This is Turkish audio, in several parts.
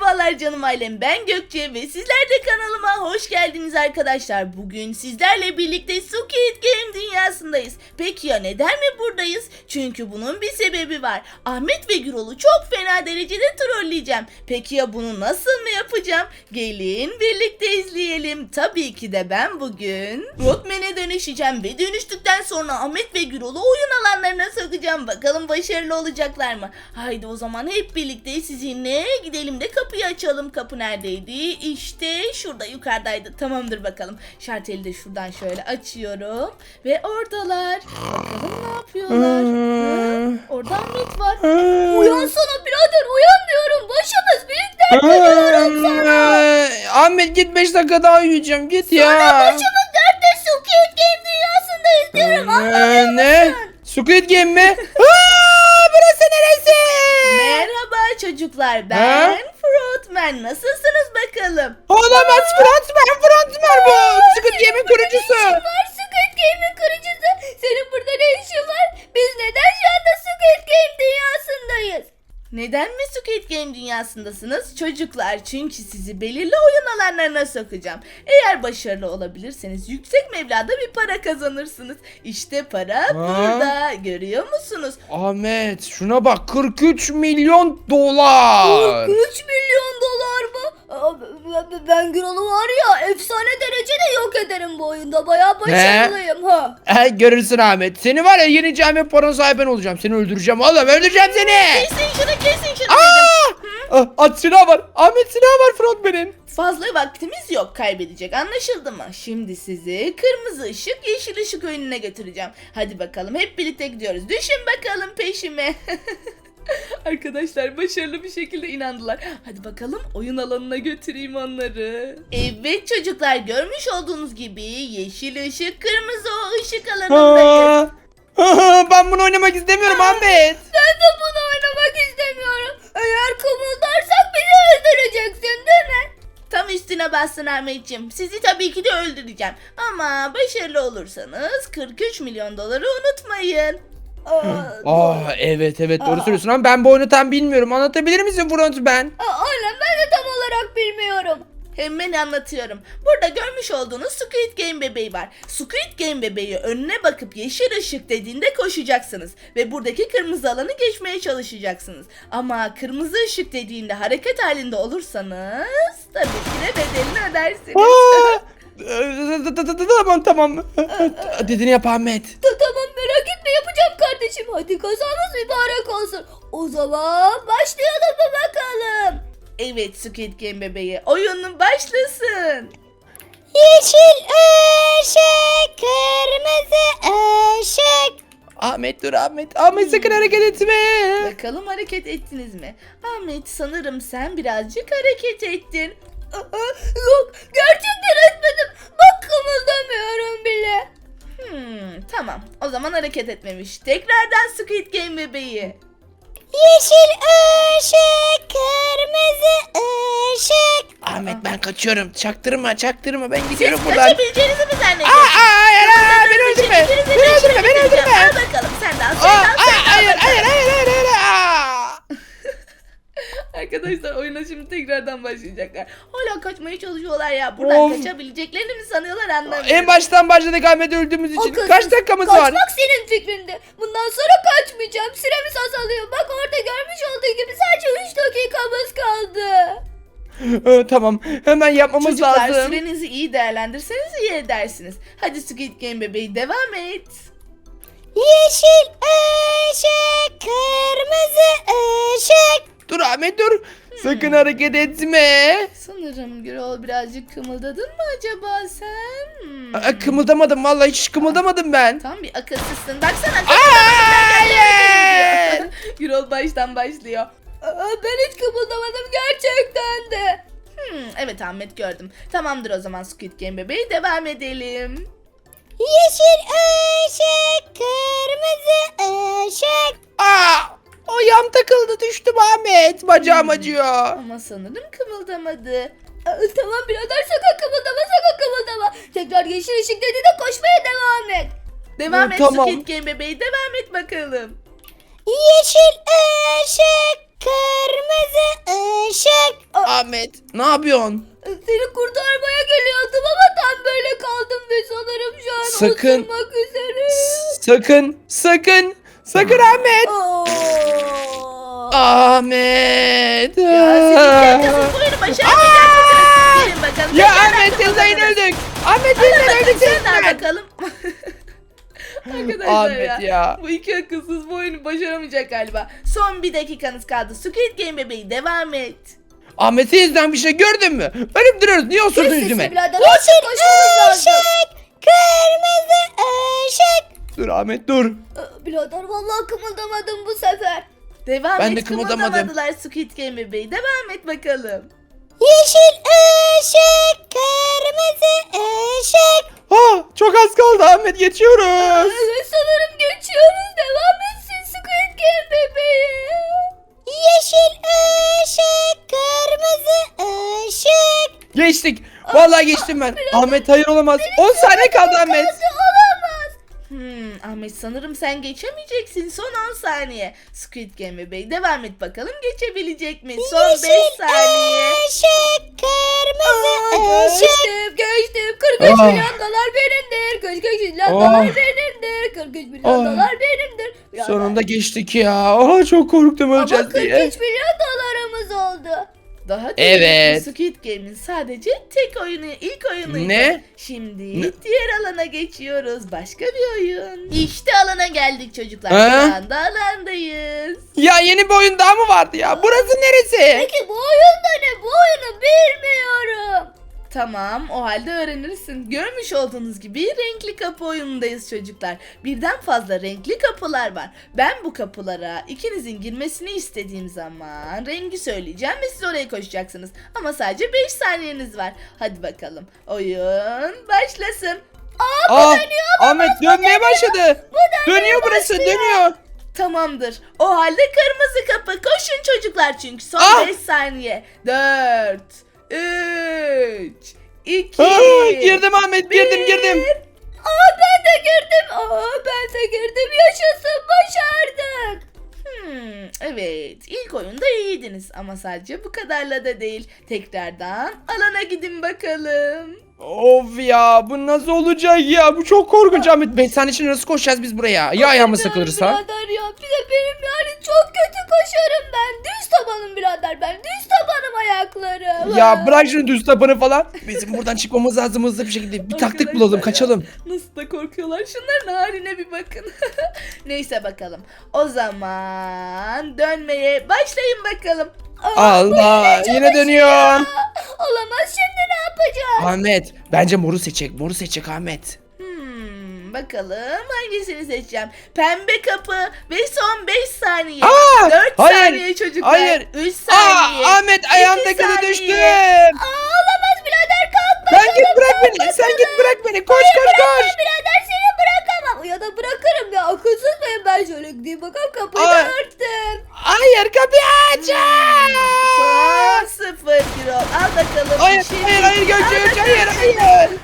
Merhabalar canım ailem ben Gökçe ve sizler de kanalıma hoş geldiniz arkadaşlar. Bugün sizlerle birlikte Squid Game dünyasındayız. Peki ya neden mi buradayız? Çünkü bunun bir sebebi var. Ahmet ve Gürol'u çok fena derecede trolleyeceğim. Peki ya bunu nasıl mı yapacağım? Gelin birlikte izleyelim. Tabii ki de ben bugün Rockman'e dönüşeceğim ve dönüştükten sonra Ahmet ve Gürol'u oyun alanlarına sokacağım. Bakalım başarılı olacaklar mı? Haydi o zaman hep birlikte sizinle gidelim de kapıyı açalım. Kapı neredeydi? İşte şurada yukarıdaydı. Tamamdır bakalım. Şarteli de şuradan şöyle açıyorum. Ve oradalar. Bakalım ne yapıyorlar? Hı? Orada Ahmet var. Uyansana birader uyan diyorum. Başımız büyük dertte diyorum sana. Ahmet git 5 dakika daha uyuyacağım git ya. Başımız dertte Squid Game dünyasındayız diyorum. Ee, ne? Squid Game mi? Aa, burası neresi? Merhaba çocuklar ben Ha? Fruitman. Nasılsınız bakalım? Olamaz frontman frontman bu. Squid Game'in kurucusu. var Squid Game'in kurucusu. Senin burada ne işin var? Biz neden şu anda Squid Game dünyasındayız? Neden mi Squid Game dünyasındasınız? Çocuklar çünkü sizi belirli oyun alanlarına sokacağım. Eğer başarılı olabilirseniz yüksek meblağda bir para kazanırsınız. İşte para burada. Görüyor musunuz? Ahmet şuna bak 43 milyon dolar. 3 milyon dolar mı? Ben Gürol'u var ya efsane derecede yok ederim bu oyunda. Bayağı başarılıyım ha. Ee, görürsün Ahmet. Seni var ya yeneceğim ve paranın sahibi ben olacağım. Seni öldüreceğim oğlum öldüreceğim seni. Kesin şunu Ah, At silah var. Ahmet silah var frontman'in. Fazla vaktimiz yok kaybedecek anlaşıldı mı? Şimdi sizi kırmızı ışık yeşil ışık oyununa götüreceğim. Hadi bakalım hep birlikte gidiyoruz. Düşün bakalım peşime. Arkadaşlar başarılı bir şekilde inandılar. Hadi bakalım oyun alanına götüreyim onları. Evet çocuklar görmüş olduğunuz gibi yeşil ışık kırmızı o ışık alanındayız. Ben bunu oynamak istemiyorum Ahmet. Ben de bunu. Eğer kımıldarsak bizi öldüreceksin değil mi? Tam üstüne bastın Ahmetciğim. Sizi tabii ki de öldüreceğim. Ama başarılı olursanız 43 milyon doları unutmayın. Aa evet evet doğru söylüyorsun ama ben bu oyunu tam bilmiyorum. Anlatabilir misin frontman? Aynen ben de tam olarak bilmiyorum. Hemen anlatıyorum. Burada görmüş olduğunuz Squid Game bebeği var. Squid Game bebeği önüne bakıp yeşil ışık dediğinde koşacaksınız. Ve buradaki kırmızı alanı geçmeye çalışacaksınız. Ama kırmızı ışık dediğinde hareket halinde olursanız tabii ki de bedelini ödersiniz. Tamam tamam. Dediğini yap Ahmet. tamam merak etme yapacağım kardeşim. Hadi kazamız mübarek olsun. O zaman başlayalım mı bakalım? Evet Squid Game bebeği oyunun başlasın. Yeşil ışık, kırmızı ışık. Ahmet dur Ahmet. Ahmet sakın hareket etme. Bakalım hareket ettiniz mi? Ahmet sanırım sen birazcık hareket ettin. Yok gerçekten etmedim. Bak kımıldamıyorum bile. Hmm, tamam o zaman hareket etmemiş. Tekrardan Squid Game bebeği. Yeşil ışık, kırmızı ışık. Ahmet ben kaçıyorum. Çaktırma çaktırma ben Siz gidiyorum buradan. kaçabileceğinizi mi Aa, zannediyorsunuz? aa, hayır hayır beni öldürme. Beni öldürme beni öldürme. Al bakalım sen de al Aa, sen de al aa, sen de al hayır bakalım. hayır hayır hayır hayır. Arkadaşlar oyuna şimdi tekrardan başlayacaklar. Hala kaçmaya çalışıyorlar ya. Buradan Of. kaçabileceklerini mi sanıyorlar anlamıyorum. En baştan başladık Ahmet öldüğümüz için. Akılsız. Kaç dakikamız var? Kaçmak senin fikrinde. Bundan sonra kaçmayacağım. Süremiz azalıyor. Bak orada görmüş olduğu gibi sadece 3 dakikamız kaldı. Ee, tamam hemen yapmamız Çocuklar lazım. sürenizi iyi değerlendirseniz iyi edersiniz. Hadi Squid Game bebeği devam et. Ahmet dur. Sakın hareket etme. Sanırım Gürol birazcık kımıldadın mı acaba sen? Hmm. Aa, kımıldamadım vallahi hiç kımıldamadım ben. Tam bir akılsızsın. Baksana. Hayır. Gürol baştan başlıyor. ben hiç kımıldamadım gerçekten de. Hmm, evet Ahmet gördüm. Tamamdır o zaman Squid Game bebeği devam edelim. Yeşil ışık, kırmızı ışık. Aa, ayağım takıldı düştüm Ahmet. Bacağım acıyor. Ama sanırım kımıldamadı. tamam birader sakın kımıldama sakın kımıldama. Tekrar yeşil ışık dedi de koşmaya devam et. Devam Hı, et tamam. Squid Game bebeği devam et bakalım. Yeşil ışık, kırmızı ışık. Aa, Ahmet. Ne yapıyorsun? Seni kurtarmaya geliyordum ama tam böyle kaldım ve sanırım şu an Sakın. osurmak üzere. Sakın, sakın, sakın Ahmet. Oo. Ahmet. Ya siz kızım bu oyunu başarmayacak mısınız? Gelin bakalım. Ya tekrar Ahmet olalım. öldük. Ahmet Bakın öldük sen al sen. bakalım. Arkadaşlar Ahmet ya, ya. Bu iki akılsız bu oyunu başaramayacak galiba. Son bir dakikanız kaldı. Squid Game bebeği devam et. Ahmet yüzden bir şey gördün mü? Ölüp duruyoruz. Niye osurdun Sesli yüzüme? birader, koşmamız lazım. Kırmızı ışık. Dur Ahmet dur. Ee, Birader vallahi kımıldamadım bu sefer. Devam Ben et. de kımıldamadım. kımıldamadılar Squid Game bebeği. Devam et bakalım. Yeşil ışık, kırmızı ışık. Ha, çok az kaldı Ahmet geçiyoruz. Evet sanırım geçiyoruz. Devam etsin Squid Game bebeği. Yeşil ışık, kırmızı ışık. Geçtik. Vallahi geçtim ben. Ahmet hayır olamaz. 10 saniye kaldı Ahmet. Sanırım sen geçemeyeceksin. Son 10 saniye. Squid Game bebeği devam et bakalım geçebilecek mi? Son 5 saniye. ışık, kırmızı ışık. Geçtim, geçtim. 43 Ah. milyon dolar benimdir. 43 milyon Ah. dolar benimdir. 43 milyon Ah. dolar benimdir. Sonunda geçtik ya. Aa, çok korktum Ama öleceğiz 43 diye. milyon dolarımız oldu. Daha Evet. evet. Squid Game'in sadece tek oyunu, ilk oyunuydu. Ne? Şimdi Ne? diğer alana geçiyoruz. Başka bir oyun. İşte alana geldik çocuklar. Ha? Şu anda alandayız. Ya yeni bir oyun daha mı vardı ya? Burası neresi? Peki bu oyunda ne? Bu oyunu bilmiyorum. Tamam, o halde öğrenirsin. Görmüş olduğunuz gibi renkli kapı oyunundayız çocuklar. Birden fazla renkli kapılar var. Ben bu kapılara ikinizin girmesini istediğim zaman rengi söyleyeceğim ve siz oraya koşacaksınız. Ama sadece 5 saniyeniz var. Hadi bakalım. Oyun başlasın. Aa, Ahmet dönmeye başladı. Dönüyor burası dönüyor. Tamamdır. O halde kırmızı kapı. Koşun çocuklar çünkü son Ah! 5 saniye. 4 3 2 Aa, girdim Ahmet girdim girdim. Aa ben de girdim. Aa ben de girdim. Yaşasın başardık. Hmm, evet ilk oyunda iyiydiniz ama sadece bu kadarla da değil. Tekrardan alana gidin bakalım. Of ya bu nasıl olacak ya? Bu çok korkunç Ahmet. 5 saniye içinde nasıl koşacağız biz buraya? Ya ayağımız takılırsa? Birader ya bir de benim yani çok kötü koşarım ben. Düz tabanım birader ben. Düz tabanım ayaklarım. Ya bırak şunu düz tapanı falan. Bizim buradan çıkmamız lazım hızlı bir şekilde. Bir taktik Arkadaşlar bulalım ya, kaçalım. Nasıl da korkuyorlar. Şunların haline bir bakın. Neyse bakalım. O zaman dönmeye başlayın bakalım. Allah yine dönüyor. Aa, Olamaz şimdi yapacağız? Ahmet bence moru seçecek. Moru seçecek Ahmet. Hmm, bakalım hangisini seçeceğim. Pembe kapı ve son 5 saniye. Aa, 4 hayır, saniye çocuklar. hayır. 3 Aa, saniye. Ahmet iki takılı saniye. düştüm. Aa, olamaz birader kalk Sen git bırak beni. Sen git bırak beni. Koş koş koş. birader seni bırakamam. Ya da bırakırım ya akılsız mıyım ben şöyle gideyim bakalım kapıyı Aa. da örttüm. Hayır kapıyı aç. 0 kilo. Al bakalım. Hayır Şimdi- hayır hayır Gökçe Gökçe hayır hayır.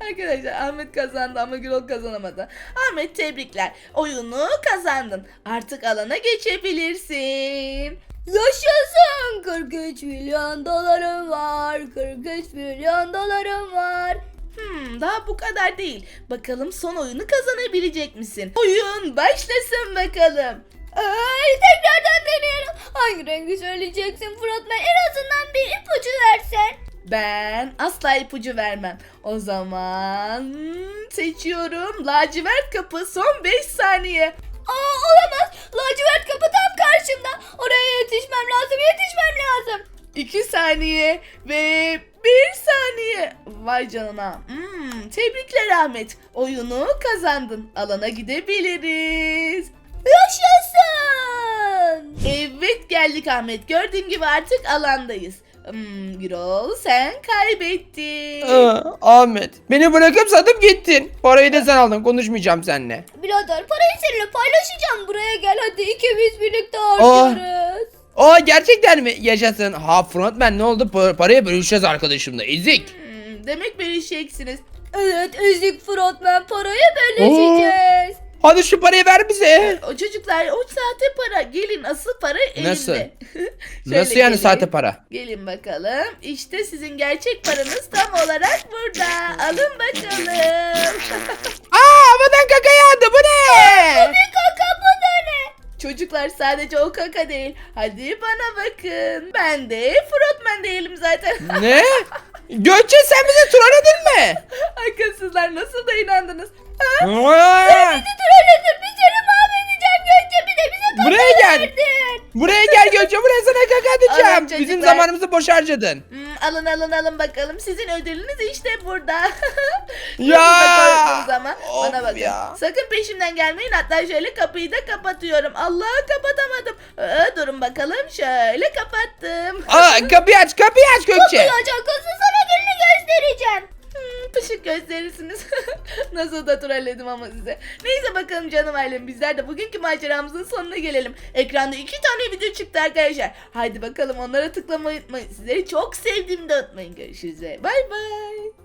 Arkadaşlar Ahmet kazandı ama Gürol kazanamadı. Ahmet tebrikler. Oyunu kazandın. Artık alana geçebilirsin. Yaşasın 43 milyon dolarım var. 43 milyon dolarım var. Hmm, daha bu kadar değil. Bakalım son oyunu kazanabilecek misin? Oyun başlasın bakalım. Ay tekrardan deneyelim. Hangi rengi söyleyeceksin Frontman? En azından bir ipucu versen. Ben asla ipucu vermem. O zaman seçiyorum. Lacivert kapı son 5 saniye. Aa olamaz. Lacivert kapı tam karşımda. Oraya yetişmem lazım. Yetişmem lazım. 2 saniye ve 1 saniye. Vay canına. Hmm, tebrikler Ahmet. Oyunu kazandın. Alana gidebiliriz. Yaşasın. Evet geldik Ahmet. Gördüğün gibi artık alandayız. Hmm, Gürol sen kaybettin. Aa, Ahmet beni bırakıp satıp gittin. Parayı da sen aldın konuşmayacağım seninle. Birader parayı seninle paylaşacağım. Buraya gel hadi ikimiz birlikte harcarız. Aa gerçekten mi? Yaşasın. Ha frontman ne oldu? Pa- parayı bölüşeceğiz arkadaşımla. Ezik. Hmm, demek bölüşeceksiniz. Evet ezik frontman parayı bölüşeceğiz. Hadi şu parayı ver bize. O çocuklar o sahte para. Gelin asıl para elimde. Nasıl? Nasıl yani gelin. sahte para? Gelin bakalım. İşte sizin gerçek paranız tam olarak burada. Alın bakalım. Aa havadan kaka yağdı bu ne? Kaka bu ne? Çocuklar sadece o kaka değil. Hadi bana bakın. Ben de frontman değilim zaten. ne? Gökçe sen bizi trolledin mi? Akılsızlar nasıl da inandınız? Aa, Trolledin Buraya gel Gökçe buraya sana kaka Alın atacağım. çocuklar. Bizim zamanımızı boş harcadın. Hmm, alın alın alın bakalım. Sizin ödülünüz işte burada. Ya! Ama. Of Bana bakın. ya. Sakın peşimden gelmeyin. Hatta şöyle kapıyı da kapatıyorum. Allah kapatamadım. Ee, durun bakalım. Şöyle kapattım. Aa kapıyı aç kapıyı aç Gökçe. Açakası sana gününü göstereceğim. Pışık gösterirsiniz. Nasıl da trolledim ama size. Neyse bakalım canım ailem. Bizler de bugünkü maceramızın sonuna gelelim. Ekranda iki tane video çıktı arkadaşlar. Haydi bakalım onlara tıklamayı unutmayın. Sizleri çok sevdiğimi de unutmayın. Görüşürüz ve bay bay.